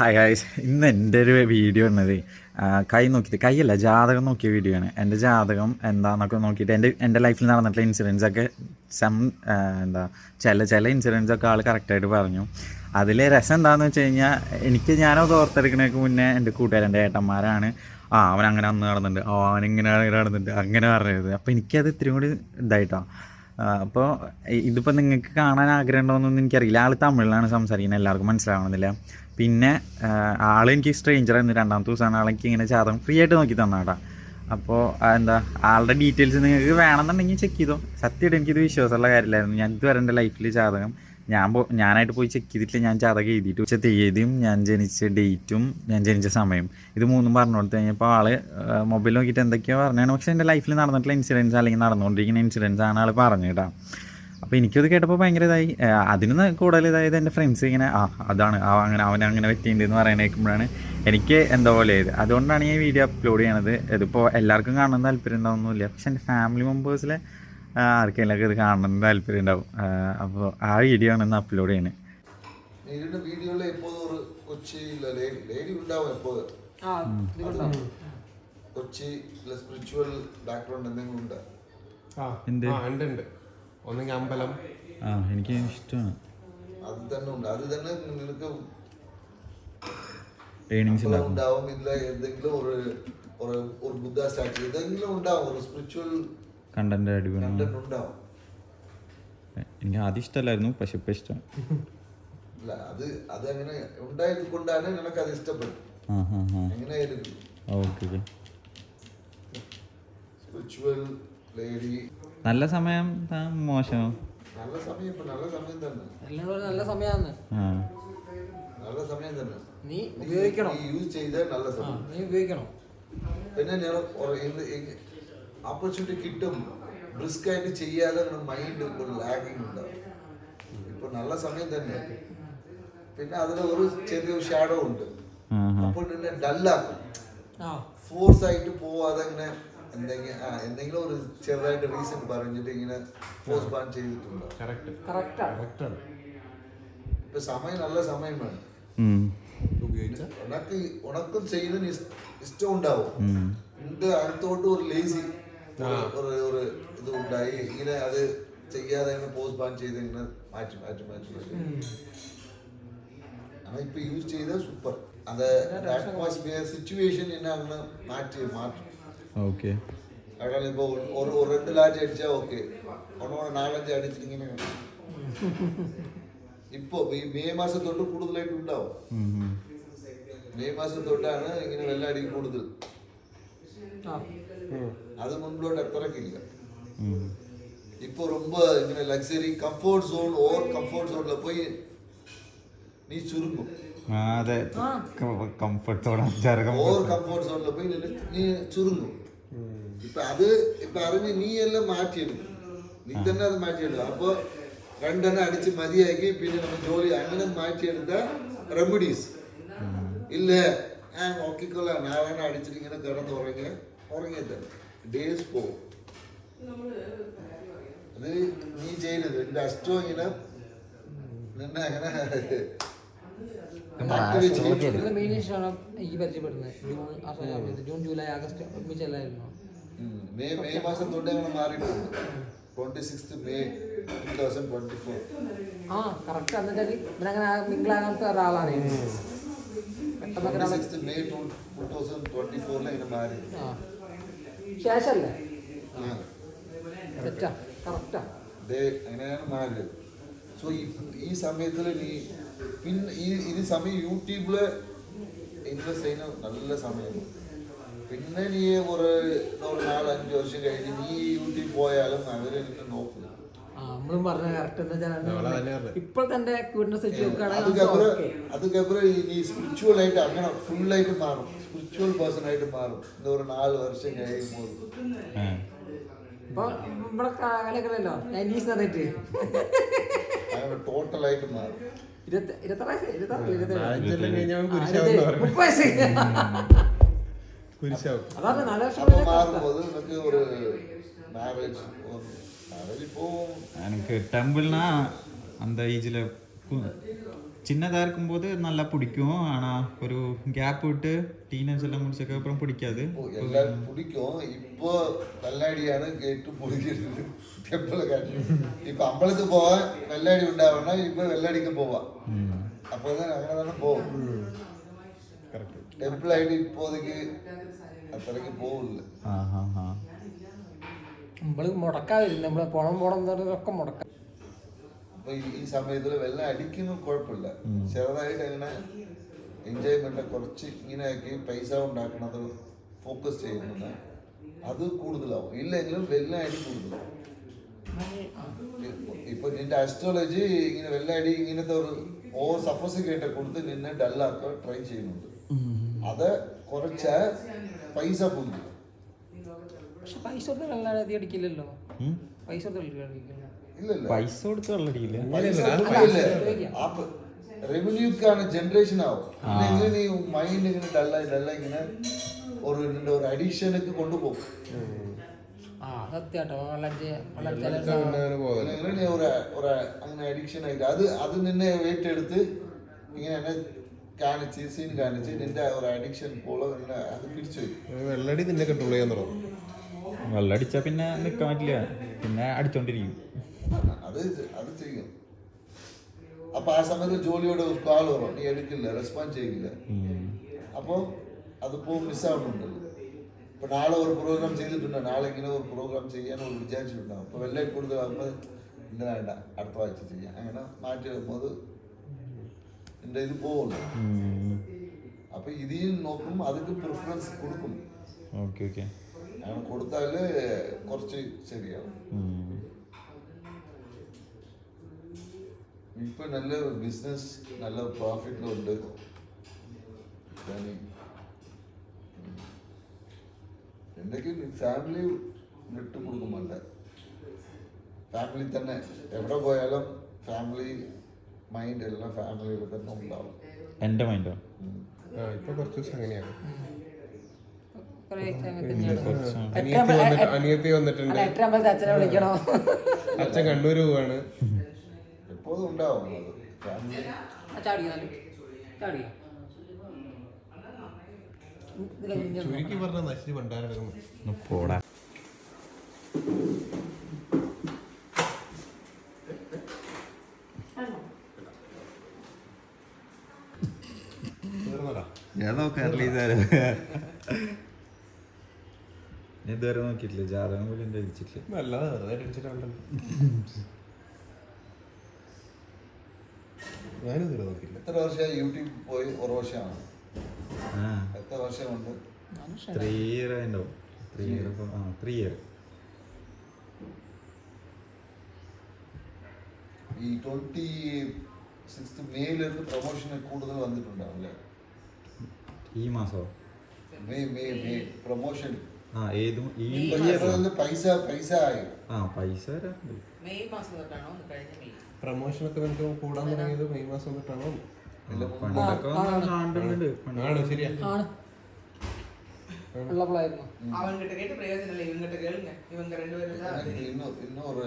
Hi guys ഇന്ന് എന്റെ ഒരു വീഡിയോ എന്നത് കൈ നോക്കിയിട്ട് കൈയല്ല ജാതകം നോക്കിയ വീഡിയോ ആണ്. എന്റെ ജാതകം എന്താണെന്നൊക്കെ നോക്കിയിട്ട് എന്റെ എന്റെ ലൈഫിൽ നടന്നിട്ടുള്ള ഇൻസിഡൻസ് ഒക്കെ സം എന്താ ചില ചില ഇൻസിഡൻസ് ഒക്കെ ആൾ കറക്റ്റായിട്ട് പറഞ്ഞു. അതിൽ രസം എന്താണെന്ന് വെച്ച് കഴിഞ്ഞാൽ എനിക്ക് ഞാനോ ഓർത്തെടുക്കണേക്ക് മുന്നേ എന്റെ കൂട്ടുകാരന്റെ ഏട്ടന്മാരാണ്. ആ അവൻ അങ്ങനെ അന്ന് നടന്നിട്ടുണ്ട്. ആ അവൻ ഇങ്ങനെ നടന്നിട്ടുണ്ട്. അങ്ങനെ പറഞ്ഞത്. അപ്പോൾ എനിക്കത് ഇത്തിരി കൂടി ഇതായിട്ടോ. അപ്പോൾ ഇതിപ്പോൾ നിങ്ങൾക്ക് കാണാൻ ആഗ്രഹം ഉണ്ടോയെന്നൊന്നും എനിക്കറിയില്ല. ആൾ തമിഴിലാണ് സംസാരിക്കുന്നത്. എല്ലാവർക്കും മനസ്സിലാവണമെന്നില്ല പിന്നെ സ്ട്രേഞ്ചർ ആയിരുന്നു. രണ്ടാമത്തെ ദിവസമാണ് ആളെനിക്ക് ഇങ്ങനെ ജാതകം ഫ്രീ ആയിട്ട് നോക്കി തന്നാട്ടാ അപ്പോൾ എന്താ ആളുടെ ഡീറ്റെയിൽസ് നിങ്ങൾക്ക് വേണമെന്നുണ്ടെങ്കിൽ ചെക്ക് ചെയ്തോ. സത്യമായിട്ട് എനിക്കിത് വിശ്വാസമുള്ള കാര്യമില്ലായിരുന്നു. ഞാൻ ഇതുവരെ എന്റെ ലൈഫിൽ ജാതകം ഞാൻ പോ ഞാനായിട്ട് പോയി ചെക്ക് ചെയ്തിട്ടില്ല. ഞാൻ ജാതകം എഴുതിയിട്ട് വെച്ച തീയതിയും ഞാൻ ജനിച്ച ഡേറ്റും ഞാൻ ജനിച്ച സമയം. ഇത് മൂന്നും പറഞ്ഞു കൊടുത്തു കഴിഞ്ഞപ്പോൾ ആൾ മൊബൈൽ നോക്കിയിട്ട് എന്തൊക്കെയോ പറഞ്ഞാണ് പക്ഷേ എന്റെ ലൈഫിൽ നടന്നിട്ടുള്ള ഇൻസിഡൻസ് അല്ലെങ്കിൽ നടന്നുകൊണ്ടിരിക്കുന്ന ഇൻസിഡൻസ് ആണ് ആൾ പറഞ്ഞു കേട്ടോ. അപ്പോൾ എനിക്കത് കേട്ടപ്പോൾ ഭയങ്കര ഇതായി. അതിന് കൂടുതൽ ഇതായത് എന്റെ ഫ്രണ്ട്സ് ഇങ്ങനെ ആ അതാണ് ആ അങ്ങനെ അവൻ അങ്ങനെ പറ്റിയിട്ടുണ്ട് എന്ന് പറയണ കേൾക്കുമ്പോഴാണ് എനിക്ക് എന്താ പോലെ ഇത് അതുകൊണ്ടാണ് ഈ വീഡിയോ അപ്ലോഡ് ചെയ്യണത്. ഇതിപ്പോൾ എല്ലാവർക്കും കാണണം താല്പര്യം ഉണ്ടാവുന്നില്ല പക്ഷെ എന്റെ ഫാമിലി മെമ്പേഴ്സിലെ ആർക്കെങ്കിലൊക്കെ ഇത് കാണണം താല്പര്യം ഉണ്ടാവും. അപ്പോൾ ആ വീഡിയോ ആണ് ഇന്ന് അപ്ലോഡ് ചെയ്യണത് കൊച്ചി സ്പിരിച്വൽ ബാക്ക്ഗ്രൗണ്ട് എന്തെങ്കിലും ആ ഉണ്ട് ഉണ്ട്. ഒന്നെങ്കിൽ അമ്പലം. ആ എനിക്ക് ഇഷ്ടമാണ്. അത് തന്നെ ഉണ്ട്. അത് തന്നെ നിനക്ക് ഏണിങ്സ് ഉണ്ടാക്കും. ഉണ്ടാവും. ഇല്ല എന്തെങ്കിലും ഒരു ഒരു ഒരു ബുദ്ധ സ്റ്റാച്ചു എന്തെങ്കിലും ഉണ്ടാവും. ഒരു സ്പിരിച്വൽ കണ്ടന്റ് അടിപൊളി കണ്ടന്റ് ഉണ്ടാവും. എനിക്ക് ആദ്യം ഇഷ്ടമല്ലായിരുന്നു പക്ഷെ ഇപ്പം ഇഷ്ടം. ഇല്ല അത് അത് അങ്ങനെ ഉണ്ടായത് കൊണ്ടാണ് നിനക്ക് അത് ഇഷ്ടപ്പെടും ആ ഹാ ഹാ എങ്ങനെയായാലും. Okay okay. സ്പിരിച്വൽ ലേഡി നല്ല സമയം മോശം. നല്ല സമയം ഇപ്പൊ നല്ല സമയം തന്നെ. എല്ലാം കൂടെ നല്ല സമയമാണ്. ആ. നല്ല സമയം തന്നെ. നീ ഉപയോഗിക്കണം. യൂസ് ചെയ്ത നല്ല ആ സമയം. നീ ഉപയോഗിക്കണം. പിന്നെ ഞാൻ ഓപ്പർച്യൂണിറ്റി കിട്ടും. റിസ്ക് ആയിട്ട് ചെയ്യാതെ മൈൻഡ് ഇപ്പോൾ ലാഗിങ് ഉണ്ടാവും ഇപ്പൊ നല്ല സമയം തന്നെ. പിന്നെ അതിൽ ഒരു ചെറിയൊരു ഷാഡോ ഉണ്ട്. അപ്പോൾ നിന്നെ ഡല്ലാക്കും ഫോഴ്സ് ആയിട്ട് പോവാതെ ഇങ്ങനെ എന്തെങ്കിലും ആ എന്തെങ്കിലും ഒരു ചെറുതായിട്ട് റീസൺ പറഞ്ഞിട്ട് ഇങ്ങനെ പോസ്റ്റ് ബാൻ ചെയ്തിട്ടുണ്ട്? കറക്റ്റ് കറക്റ്റാണ് കറക്റ്റാണ് ഇപ്പൊ സമയം നല്ല സമയം വേണം. ഉപയോഗിച്ച? ഉണക്ക് ഉണക്കും ചെയ്യുന്നതിന് ഇഷ്- ഇഷ്ടം ഉണ്ടാവും. ഉണ്ട് അടുത്തോട്ട് ഒരു ലേസി ഒരു ഒരു ഇത് ഉണ്ടായി ഇങ്ങനെ അത് ചെയ്യാതെ പോസ്റ്റ് ബാൻ ചെയ്ത് ഇങ്ങനെ മാറ്റി മാറ്റി മാറ്റി മാറ്റി. ആனா ഇപ്പൊ യൂസ് ചെയ്ത സൂപ്പർ അത് അറ്റ്മോസ്ഫിയർ സിറ്റുവേഷൻ എന്നെ അങ്ങനെ മാറ്റി മാറ്റും. ഓക്കെ കാരണം ഇപ്പൊ ഒരു ഒരു രണ്ട് ലാറ്റ് അടിച്ചാ ഓക്കെ ഒന്നോടെ നാലഞ്ച് അടിച്ചിട്ട് ഇങ്ങനെ ഇപ്പൊ ഈ മെയ് മാസം തൊട്ട് കൂടുതലായിട്ട് ഉണ്ടാവും ഉം, ഉം. മെയ് മാസം തൊട്ടാണ് ഇങ്ങനെ വെള്ളടി കൂടുതൽ ആ അത് മുൻപോട്ട് അത്രക്കില്ല ഉം. இப்போ ரொம்ப இங்கே luxury comfort zone over comfort ஜோன்ல போய் நீ சுருங்கும் ആ അതെ. കംഫർട്ട് സോൺ അഞ്ചാറ് ഓവർ കംഫർട്ട് സോണിൽ പോയി നീ ചുരുങ്ങും. ഇപ്പൊ അത് ഇപ്പൊ അറിഞ്ഞ് നീ എല്ലാം മാറ്റിയെടുക്കും. നീ തന്നെ അത് മാറ്റിയെടുക്കും. അപ്പൊ രണ്ടെണ്ണം അടിച്ച് മതിയാക്കി പിന്നെ നമ്മൾ ജോലി അങ്ങനെ മാറ്റിയെടുത്ത റെമഡീസ് ഇല്ലേ? ആ നോക്കിക്കൊള്ളാം നാലെണ്ണം അടിച്ചിട്ട് ഇങ്ങനെ കിടന്ന് ഉറങ്ങിയ ഉറങ്ങിയത് ഡേസ് പോകും. അത് നീ ചെയ്യരുത്. എന്റെ അഷ്ടം ഇങ്ങനെ നിന്നെ അങ്ങനെ മെയിൻ ഇഷ്ടമാണ് ഈ പരിചയപ്പെടുന്നത്. ജൂൺ ജൂലൈ ആഗസ്റ്റ് ഒരുമിച്ചല്ലായിരുന്നു. മെയ് മെയ് മാസം തൊട്ട് മാറിയിട്ടുണ്ട്. Twenty six May two thousand twenty four ആ കറക്റ്റ് എന്ന് വെച്ചാൽ ഇവനങ്ങനെ മിങ്കിളാകാത്ത ഒരാളാണ്. ഞാൻ. പെട്ടെന്നൊക്കെ ട്വന്റി ഒരാളെ six May two two thousand twenty ഫോറിൽ ഇങ്ങനെ മാറി ആ. ശേഷല്ലേ? ആ. കറക്റ്റാ ദേ അങ്ങനെയാണ് മാറിയത്. സോ ഈ ഈ സമയത്തിൽ നീ പിന്നെ ഈ ഇത് സമയം യൂട്യൂബിൽ ഇൻവെസ്റ്റ് ചെയ്യുന്ന നല്ല സമയമാണ് പിന്നെ നീ ഒരു ഒരു നാലഞ്ച് വർഷം കഴിഞ്ഞ് നീ യൂട്യൂബ് പോയാലും അവർ നിന്നെ നോക്കും. നമ്മളും പറഞ്ഞ കറക്റ്റ് സെറ്റ് നോക്കുകയാണെങ്കിൽ നീ സ്പിരിച്വൽ ആയിട്ട് അങ്ങനെ ഫുൾ ആയിട്ട് മാറും. സ്പിരിച്വൽ പേഴ്സൺ ആയിട്ട് മാറും. ഒരു നാല് വർഷം കഴിയുമ്പോൾ. ഇപ്പൊ ഇവിടെ ആയിട്ട് മാറും. ഇരുപത്തി ഇരുപത്തി വയസ്സ് ഇരുപത്താറ് ഇരുപത്തേഴ് ആഴ്ചയെല്ലാം കഴിഞ്ഞാൽ അവൻ ആ, കുരിശാവെന്ന് ഇരുപത്തേഴ്. പറഞ്ഞു മുപ്പത് വയസ്സ് കുരിശാവും അതാണ് നാല് വർഷം അപ്പൊ കഴിഞ്ഞാൽ മാറുമ്പോൾ നിനക്ക് ഒരു മാരേജ് മാരേജ് ഇപ്പോൾ எனக்கு டெம்பிள்னா அந்த ஏஜில் சின்னதாக இருக்கும்போது நல்லா பிடிக்கும் ஆனால் ஒரு கேப் விட்டு டீனர்ஸ் எல்லாம் முடிச்சதுக்கு அப்புறம் பிடிக்காது எல்லாரும் பிடிக்கும் இப்போ வெள்ளாடியான கேட்டு பிடிக்கிறது டெம்பிள் காட்டி இப்போ அம்பலத்துக்கு போவேன் வெள்ளாடி உண்டாவனா இப்போ வெள்ளாடிக்கு போவான் அப்போ தான் அங்கே தானே போவோம் டெம்பிள் ஆகிட்டு இப்போதைக்கு അത്രയ്ക്ക് പോവില്ല നമ്മൾ മുടക്കാതിരുന്നു നമ്മൾ പുണം പുണം തന്നെ ഇതൊക്കെ മുടക്കാം അപ്പൊ ഈ- ഈ സമയത്തിൽ വെള്ളം അടിക്കുന്നു കുഴപ്പമില്ല. ചെറുതായിട്ട് അങ്ങനെ എൻജോയ്മെന്റ് കുറച്ച് ഇങ്ങനെ ആക്കി പൈസ ഉണ്ടാക്കണത് ഫോക്കസ് ചെയ്യുന്നത് അത് കൂടുതലാവും. ഇല്ലെങ്കിലും വെള്ളം അടി കൂടുതലാവും. ഇപ്പൊ- നിന്റെ അസ്ട്രോളജി ഇങ്ങനെ വെള്ളാടി ഇങ്ങനത്തെ ഒരു ഓവർ സഫോസിക്കേറ്റ് കൊടുത്ത് നിന്നെ ഡല്ലാക്ക ട്രൈ ചെയ്യുന്നുണ്ട്. അത് കുറച്ച പൈസ പോകുന്നു പക്ഷെ പൈസ കൊടുത്ത് വെള്ളം അടിക്കില്ലല്ലോ. പൈസ കൊടുത്ത് വെള്ളം അടിക്കില്ല. ഇല്ലല്ല പൈസ കൊടുത്ത് വെള്ളടിക്കില്ല? റവന്യൂക്കാണ് ജനറേഷൻ ആവും നീ മൈൻഡ് ഇങ്ങനെ ഡല്ലായി ഡല്ല ഇങ്ങനെ ഒരു ഒരു അഡീഷനൊക്കെ കൊണ്ടുപോകും. അങ്ങനെ ഇങ്ങനെ നീ ഒരു ഒരു അങ്ങനെ അഡിക്ഷൻ ആയിട്ട്. അത് അത് നിന്നെ വെയിറ്റ് ഇങ്ങനെ എന്നെ കാണിച്ച് സീൻ കാണിച്ച് നിന്റെ ഒരു അഡിക്ഷൻ പോലെ നിന്നെ അത് പിടിച്ചു വയ്ക്കും വെള്ളടി നിന്നെ കൺട്രോൾ ചെയ്യാൻ തുടങ്ങും. വെള്ളടിച്ചാൽ പിന്നെ നിക്കാൻ പറ്റില്ല. പിന്നെ അടിച്ചോണ്ടിരിക്കും. അത് അത് ചെയ്യും. അപ്പൊ ആ സമയത്ത് ജോലിയോട് കാൾ വരും നീ എടുക്കില്ല റെസ്പോണ്ട് ചെയ്യില്ല. അപ്പോൾ അതിപ്പോ മിസ്സാവുന്നുണ്ടല്ലോ ഇപ്പൊ നാളെ ഒരു പ്രോഗ്രാം ചെയ്തിട്ടുണ്ട്. നാളെ ഇങ്ങനെ ഒരു പ്രോഗ്രാം ചെയ്യാൻ ഒരു വിചാരിച്ചിട്ടുണ്ടാവും. അപ്പൊ വെള്ളം കൂടുതലാകുമ്പോൾ ഇന്ന് വേണ്ട അടുത്ത ആഴ്ച ചെയ്യാം. അങ്ങനെ മാറ്റി വരുമ്പോൾ എന്റെ ഇത് പോകുള്ളൂ അപ്പൊ ഇതിൽ നോക്കും അതിന് പ്രിഫറൻസ് കൊടുക്കും. Okay okay. കൊടുത്താൽ കുറച്ച് ശരിയാവും. ഇപ്പൊ നല്ല ബിസിനസ് നല്ല പ്രോഫിറ്റിലുണ്ട് എന്തൊക്കെ ഫാമിലി വിട്ടു കൊടുക്കുമല്ല ഫാമിലി തന്നെ. എവിടെ പോയാലും ഫാമിലി മൈൻഡ് എല്ലാം ഫാമിലിയിൽ തന്നെ ഉണ്ടാവും. എന്റെ മൈൻഡോ ഇപ്പൊ കുറച്ച് ദിവസം അങ്ങനെയാണ്. അനിയത്തി വന്നിട്ടുണ്ട്. അച്ഛനെ വിളിക്കണോ? അച്ഛൻ കണ്ണൂര് പോവാണ്. എപ്പോഴും ഉണ്ടാവും ചുരുക്കി പറഞ്ഞ നശിച്ച് പോടാ. ഞാൻ നോക്കാറില്ല ഇതുവരെ ഞാൻ ഇതുവരെ നോക്കിയിട്ടില്ല ജാതകം പോലും എന്റെ അടിച്ചിട്ടില്ല. നല്ലതാ വെറുതെ ടെൻഷനുണ്ടല്ലോ ഞാനും നോക്കില്ല എത്ര വർഷമായി യൂട്യൂബ് പോയി ഒരു വർഷമാണ്? ആ. എത്ര വർഷമുണ്ട്? ത്രീ ഇയർ ഉണ്ടാവും ത്രീ ഇയർ ആ ത്രീ ഇയർ ഈ ട്വന്റി സിക്സ് മെയിലേക്ക് പ്രൊമോഷൻ കൂടുതൽ വന്നിട്ടുണ്ടാവും അല്ലേ? ഈ മാസോ? May May May. പ്രൊമോഷൻ ആ ഏതും ഈ പൈസ പൈസ ആയി. ആ പൈസ മെയ് മാസം തൊട്ടാണോ? കഴിഞ്ഞ മെയ്. പ്രമോഷനൊക്കെ നമുക്ക് കൂടാൻ തുടങ്ങിയത് മെയ് മാസം തൊട്ടാണോ പണ്ടൊക്കെ കാണുന്നുണ്ട് ആണോ ശരിയാ ആണ് ഉള്ളപ്പോഴായിരുന്നു அவங்ககிட்ட கேட்டு பிரயோஜனம் இல்லை இவங்கிட்ட கேளுங்க இவங்க ரெண்டு பேரும் தான் அது. ഇന്നും ഇന്നൊരു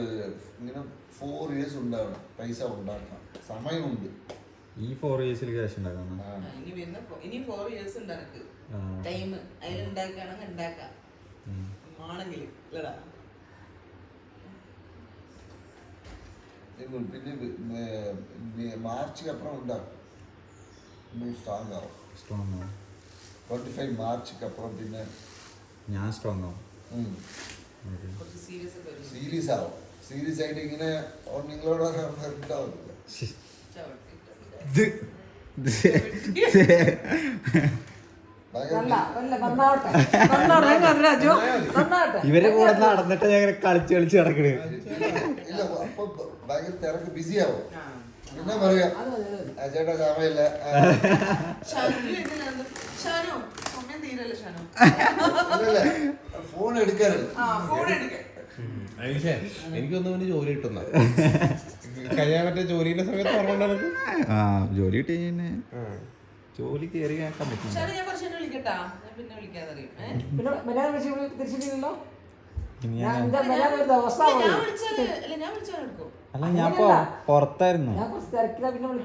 ഇങ്ങനെ ഫോർ ഇയേഴ്സ് ഉണ്ടാവണം പൈസ ഉണ്ടാക്കണം സമയമുണ്ട് ഈ ഫോർ ഇയേഴ്സിൽ ക്യാഷ് ഉണ്ടാക്കണം ആ. ഇനി വരുന്ന ഫോ- ഇനി ഫോർ ഇയേഴ്സ് ഉണ്ട് എനിക്ക് ആ. ടൈം അതിൽ ഉണ്ടാക്കുകയാണെങ്കിൽ ഉണ്ടാക്കാം ഉം. പിന്നെ മാർച്ച് അപ്പുറം ഉണ്ടാകും നമ്മൾ സ്ട്രോങ് ആവും സ്ട്രോങ് ആവും ട്വന്റി ഫൈവ് മാർച്ചിക്ക് അപ്പുറം പിന്നെ ഞാൻ സ്ട്രോങ് ആവും സീരീസ് ആവും. സീരീസ് ആയിട്ട് ഇങ്ങനെ നിങ്ങളോട് സംസാരിക്കാവില്ല ഇവരെ കൂടെ നടന്നിട്ട് ഞാൻ കളിച്ച് കളിച്ച് നടക്കണേ. ഭയങ്കര തിരക്ക് ബിസി ആവും. പിന്നെ പറയാ? അത് മതി, അത്. മതി. "ആ, ചേട്ടാ സമയമില്ല. ഇല്ലല്ല ഫോൺ എടുക്കാറില്ല ആ ഫോൺ എടുക്ക. അനീഷേ എനിക്കൊന്നും ജോലി കിട്ടുന്ന. കഴിയാൻ പറ്റിയ ജോലിയുടെ സമയത്ത് ഓർമ്മ ആ ജോലി കിട്ടി കഴിഞ്ഞാ ജോലി കയറി കേൾക്കാൻ പറ്റും ഞാൻ കുറച്ച് വിളിക്കട്ടാ. ഞാൻ പിന്നെ വിളിക്കാതറിയും ഏഹ് പിന്നെ തിരിച്ചിട്ടില്ലല്ലോ? അല്ല ഞാൻ വിളിച്ചാൽ എടുക്കും അല്ല ഞാൻ പൊ- പുറത്തായിരുന്നു.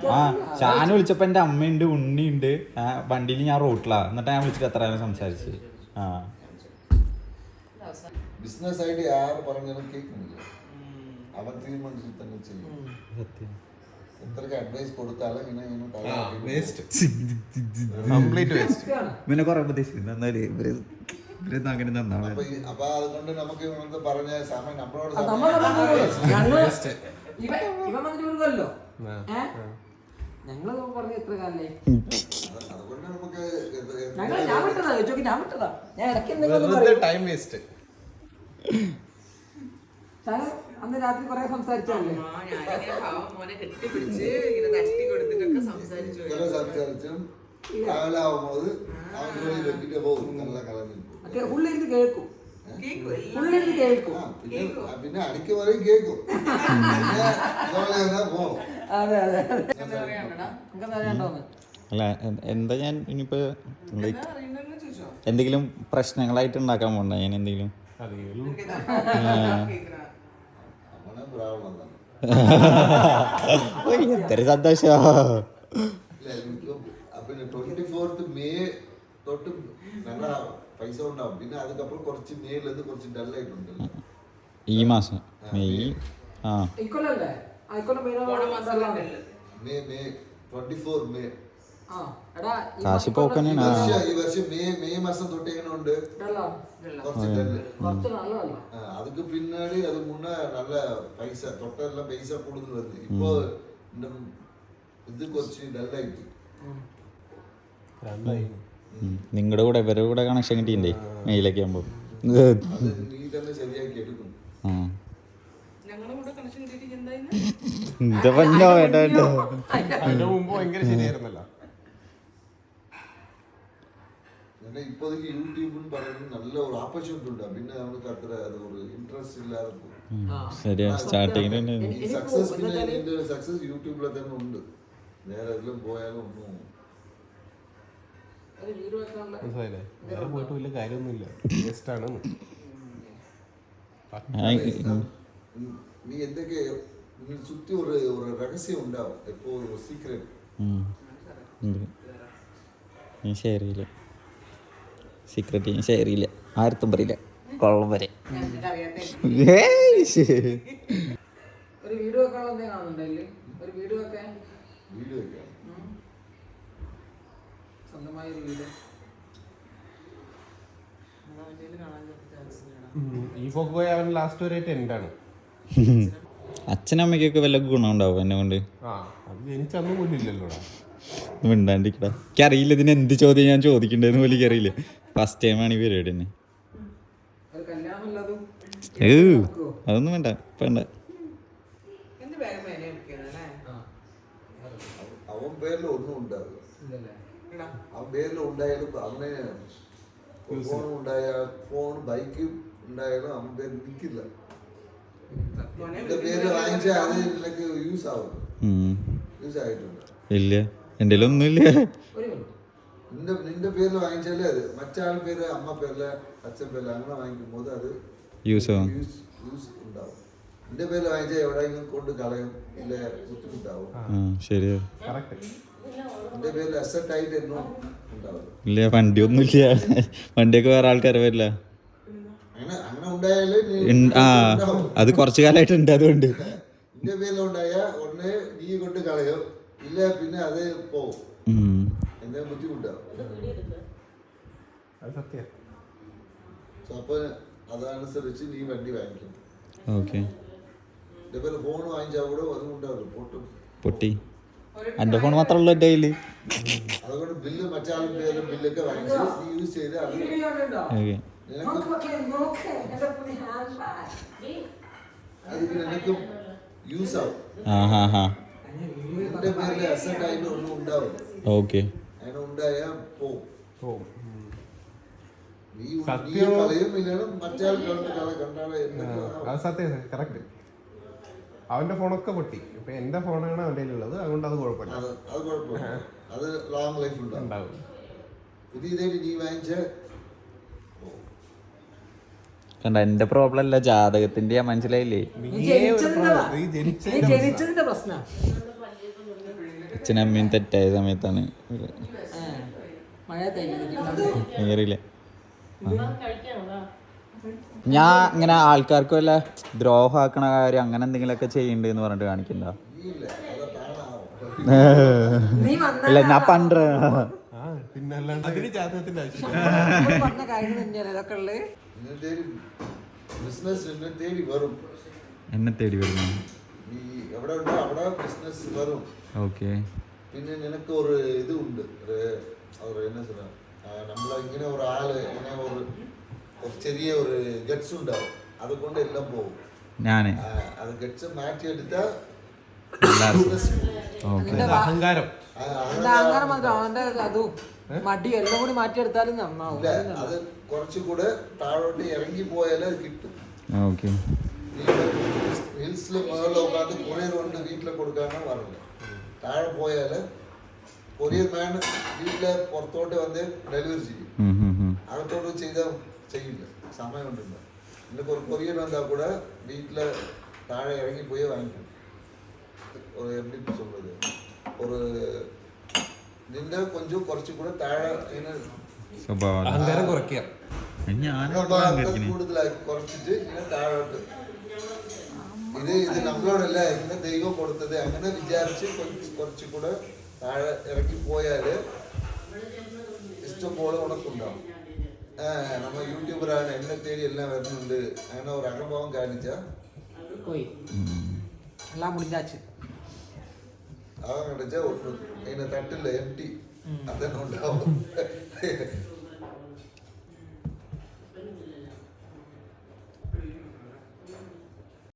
ആ ഷാൻ വിളിച്ചപ്പോ എന്റെ അമ്മയുണ്ട് ഉണ്ണിയുണ്ട്. ആ, വണ്ടിയിൽ ഞാൻ റോട്ടിലാ. എന്നിട്ട് ഞാൻ വിളിച്ചിട്ട് എത്ര നേരം സംസാരിച്ച്. ആ. ബിസിനസ് ആയിട്ട് ആര് പറഞ്ഞാലും കേൾക്കുന്നില്ല. അവൻ തീരുമാനിച്ചിട്ട് തന്നെ ചെയ്യും. എത്രക്ക് അഡ്വൈസ് കൊടുത്താലും ഇങ്ങനെ കംപ്ലീറ്റ് വേസ്റ്റ്. പിന്നെ കൊറേ ഉപദേശിക്കുന്നു എന്നാൽ ഇവർ ഇവർ അങ്ങനെ നന്നാണ് അപ്പൊ അതുകൊണ്ട് നമുക്ക് ഇവനടുത്ത് പറഞ്ഞ സമയം നമ്മളോട് ഇവൻ വന്നിട്ട് കൊടുക്കല്ലോ ഏ? ഞങ്ങൾ പറഞ്ഞ എത്ര കാലേ. അത് അതുകൊണ്ട് നമുക്ക് ഞങ്ങൾ ഞാൻ വിട്ടതാ ചോക്കി ഞാൻ വിട്ടതാ. ഞാൻ ഇടയ്ക്ക് എന്തെങ്കിലും ടൈം വേസ്റ്റ് അന്ന് രാത്രി കുറെ സംസാരിച്ചല്ലേ സംസാരിച്ചു പിന്നെ അടിക്ക് പറയും പോകും. അതെ അതെ അതെ. എന്താ പറയാണ്ടടാ അല്ല എന്താ ഞാൻ ഇനിയിപ്പോ ലൈക്ക് എന്തെങ്കിലും പ്രശ്നങ്ങളായിട്ട് ഉണ്ടാക്കാൻ പോണ്ട ഞാൻ എന്തെങ്കിലും? എന്തൊരു സന്തോഷോ. ആ, പിന്നെ ട്വന്റി ഫോർത്ത് മെയ് തൊട്ട് നല്ല പൈസ ഉണ്ടാവും പിന്നെ അതുക്കപ്പുറം കുറച്ച് മേയിലത് കുറച്ച് ഡല്ലായിട്ടുണ്ടല്ലോ ഈ മാസം മെയ് ആ ഇക്കൊല്ലല്ലേ ആ ഇക്കൊല്ലം ഓണ മാസം പേര് May May twenty four May ആ എടാ ഈ കാശ് ഇക്കൊല്ലം പോക്കന്നെയാണ്. ഈ ആ. വർഷം ഈ വർഷം മെയ് മെയ് മാസം തൊട്ട് എങ്ങനെ ഉണ്ട് ഇതല്ല, കുറച്ച് ഡല്ല് കുറച്ച് നല്ലതല്ല ആ, அதுக்கு பின்னாடி அது முன்னே நல்ல பைசா தொட்டெல்லாம் பைசா கொடுத்து வருது இப்போ இந்த ഇത് കുറച്ച് ഡല്ലായിട്ട് നിങ്ങളുടെ കൂടെ ഇവരുടെ കൂടെ കണക്ഷൻ കിട്ടിയില്ലേ മെയിലൊക്കെ ആകുമ്പോൾ അത് നീ തന്നെ ശരിയാക്കി എടുക്കും ആ ഞങ്ങളുടെ കൂടെ കണക്ഷൻ കിട്ടിയിട്ട് എന്തായിരുന്നു എന്താ പഞ്ഞോ വേണ്ട കേട്ടോ അതിന്റെ മുമ്പ് ഭയങ്കര ശരിയായിരുന്നല്ലോ ஏன்னா இப்போதைக்கு யூடியூப்னு പറയുന്നത് നല്ല ഒരു ഓപ്പർച്യൂണിറ്റി ഉണ്ട് പിന്നെ നമുക്ക് അത്ര അത് ഒരു ഇൻട്രസ്റ്റ് ഇല്ലാതെ പോകും ശരിയാ സ്റ്റാർട്ടിങ്ങിൽ ഈ സക്സസ് പിന്നെ ഇതിന്റെ സക്സസ് യൂട്യൂബിൽ തന്നെ ഉണ്ട് വേറെ എല്ലാം പോയാലും ഒന്നും ഒരു വീട് വെക്കാനുള്ള മനസ്സിലായില്ലേ വേറെ പോയിട്ട് വലിയ കാര്യമൊന്നുമില്ല വേസ്റ്റ് ആണ് ഉം, നീ എന്തൊക്കെ നീ சுத்தி ஒரு ஒரு ரகசியம் ഉണ്ടാവും എപ്പോ ഒരു സീക്രട്ട് ഞാൻ ഷെയർ ചെയ്യില്ല സീക്രട്ട് ഞാൻ ഷെയർ ചെയ്യില്ല ആർത്തും പറയില്ല കൊള്ളം വരെ ഞങ്ങൾക്ക് അറിയാത്ത ഏയ് ശ്ശേ. ഒരു വീട് വെക്കാനുള്ള എന്തെങ്കിലും കാണുന്നുണ്ടല്ലേ ഒരു വീട് വെക്കാൻ വീഡിയോ വെക്കാം ഉം. സ്വന്തമായ ഒരു വീട്. കാണാൻ ചാൻസ് ഇല്ലടാ ഈ പോക്ക് പോയി അവൻ ലാസ്റ്റ് വരെ ടെൻഡാണ് അച്ഛനമ്മയ്ക്കൊക്കെ വല്ല ഗുണമുണ്ടാവും എന്നെ കൊണ്ട്. ഇല്ലല്ലോ മിണ്ടാണ്ടിക്കടാ എനിക്കറിയില്ല ഇതിന് എന്ത് ചോദ്യം ഞാൻ ചോദിക്കണ്ടെന്ന് പോലും അറിയില്ല. ഫസ്റ്റ് ടൈം ആണ് ഈ പരിപാടി തന്നെ. അതൊന്നും വേണ്ട വേണ്ട. അവൻ പേരിൽ ഒന്നും ഉണ്ടാവില്ല. ഉണ്ടായാലും അവനെ ഫോൺ ഉണ്ടായ ഫോൺ ബൈക്ക് ഉണ്ടായാലും നിൽക്കില്ല യൂസ് ആവും. ഉം. യൂസ് ആയിട്ടുണ്ട്. ഇല്ല. എന്റെ ഒന്നുമില്ല നിന്റെ നിന്റെ പേരിൽ വാങ്ങിച്ചാലേ അത്. മറ്റാൾ പേര് അമ്മ പേരിൽ അച്ഛൻ പേരിൽ അങ്ങനെ വാങ്ങിക്കുമ്പോൾ അത് യൂസ് ആവും. യൂസ് ഉണ്ടാവും. നിന്റെ പേരിൽ വാങ്ങിച്ചാൽ എവിടെയെങ്കിലും കൊണ്ട് കളയും. ഇല്ല? ബുദ്ധിമുട്ടാവും. ശരിയാ. കറക്റ്റ് നിന്റെ പേരിൽ അസറ്റ് ആയിട്ട് എന്നും ഉണ്ടാവും ഇല്ല വണ്ടി ഒന്നുമില്ല വണ്ടിയൊക്കെ വേറെ ആൾക്കാരെ വരില്ല അങ്ങനെ അങ്ങനെ ഉണ്ടായാലേ നീ ഇൺ- ആ. അത് കുറച്ചു കാലമായിട്ട് ഉണ്ട് അതുകൊണ്ട് നിന്റെ പേരിൽ ഉണ്ടായ നീ കൊണ്ട് കളയും. ഇല്ല പിന്നെ അത് പോവും ഉം. എന്തെങ്കിലും ബുദ്ധിമുട്ടാവും അത് സത്യം. സോ അപ്പൊ അതനുസരിച്ച് നീ വണ്ടി വാങ്ങിക്കും. ഓക്കെ. നിന്റെ പേര് ഫോൺ വാങ്ങിച്ചാൽ കൂടെ അതും ഉണ്ടാവില്ല പൊട്ടും. പൊട്ടി. എന്റെ ഫോൺ മാത്രമല്ല എന്റെ കയ്യിൽ അതുകൊണ്ട് ബില്ല് ബില്ലൊക്കെ വാങ്ങിച്ച് യൂസ് ചെയ്ത് അത് നിനക്ക്. എന്റെ യൂസ് ആവും നിന്റെ പേരിൽ അസറ്റ് ആയിട്ട് ഒന്നും ഉണ്ടാവും ഓക്കെ. അങ്ങനെ ഉണ്ടായാൽ പോവും. ഓ നീ കളയും അവന്റെ ഫോണൊക്കെ പൊട്ടി. ഇപ്പൊ എന്റെ ഫോണാണ് അവന്റെ ഉള്ളത് അതുകൊണ്ട് അത് കുഴപ്പമില്ല. അത് അത് കുഴപ്പമില്ല. അത് ലോങ് ലൈഫ് ഉണ്ടാവും. നീ വാങ്ങിച്ച? കണ്ട എന്റെ പ്രോബ്ലം അല്ല ജാതകത്തിന്റെ മനസ്സിലായില്ലേ? ജനിച്ചതിന്റെ പ്രശ്ന. തെറ്റായ സമയത്താണ്. അറിയില്ല ഞാൻ ഇങ്ങനെ ആൾക്കാർക്ക് വല്ല ദ്രോഹമാക്കണ കാര്യം അങ്ങനെ എന്തെങ്കിലുമൊക്കെ ചെയ്യണ്ടെന്ന് പറഞ്ഞിട്ട് കാണിക്കണ്ട? ഇല്ല ഞാൻ പണ്ട എന്നെ തേടി വരുന്നു? പിന്നെ നിനക്ക് ഒരു ഇത് ഉണ്ട്. അവർ என்ன சொல்ற நம்மள இங்கே ஒரு ஆள் ஒரு ചെറിയ ഒരു ഗട്സ് ഉണ്ടാവും. അതുകൊണ്ട് എല്ലാം പോകും. ഞാൻ അത് ഗട്സ് മാറ്റി എടുത്താൽ അഹങ്കാരം. അഹങ്കാരം അവന്റെ അതും മടി എല്ലാം കൂടി മാറ്റിയെടുത്താലും നന്നാവും. അത് കുറച്ചുകൂടെ താഴോട്ട് ഇറങ്ങി പോയാലേ അത് കിട്ടും. ഓക്കെ. ഹിൽസിൽ മുകളിൽ ഉൾക്കാണ്ട് കൊറിയർ കൊണ്ട് വീട്ടിൽ കൊടുക്കാനാണ് പറഞ്ഞത്. താഴെ പോയാൽ കൊറിയർ മാൻ വീട്ടിലെ പുറത്തോട്ട് വന്ന് ഡെലിവറി ചെയ്യും. അകത്തോട്ട് ചെയ്താൽ ചെയ്യില്ല സമയമുണ്ടില്ല இன்னைக்கு ஒரு கொரியர் வந்தால் கூட வீட்டில் தாழെ இறங்கி போய் வாங்கிக்கணும் ஒரு எப்படி சொல்றது ஒரு നിന്റെ കൊഞ്ചും കുറച്ചും കൂടെ താഴെ ഇങ്ങനെ സ്വഭാവം അഹങ്കാരം കുറയ്ക്കുക ഞാൻ ഭാഗത്ത് കൂടുതലാക്കി കുറച്ചിട്ട് ഇങ്ങനെ താഴോട്ട് ഇത് ഇത് നമ്മളോടല്ല ഇങ്ങനെ ദൈവം കൊടുത്തത് അങ്ങനെ വിചാരിച്ച് കുറച്ച് കുറച്ചും കൂടെ താഴെ ഇറക്കി പോയാല് ഇഷ്ടംപോലെ ഉണക്കുണ്ടാവും ആ, നമ്മ യൂട്യൂബറാണ് എന്നെ തേടി എല്ലാം വരുന്നുണ്ട് അങ്ങനെ ഒരു അഹംഭാവം കാണിച്ച പോയി എല്ലാം മുടിഞ്ഞാച്ച് അവൻ കാണിച്ച ഒട്ടും അതിന്റെ തട്ടില്ല എം ടി അതന്നെ ഉണ്ടാവും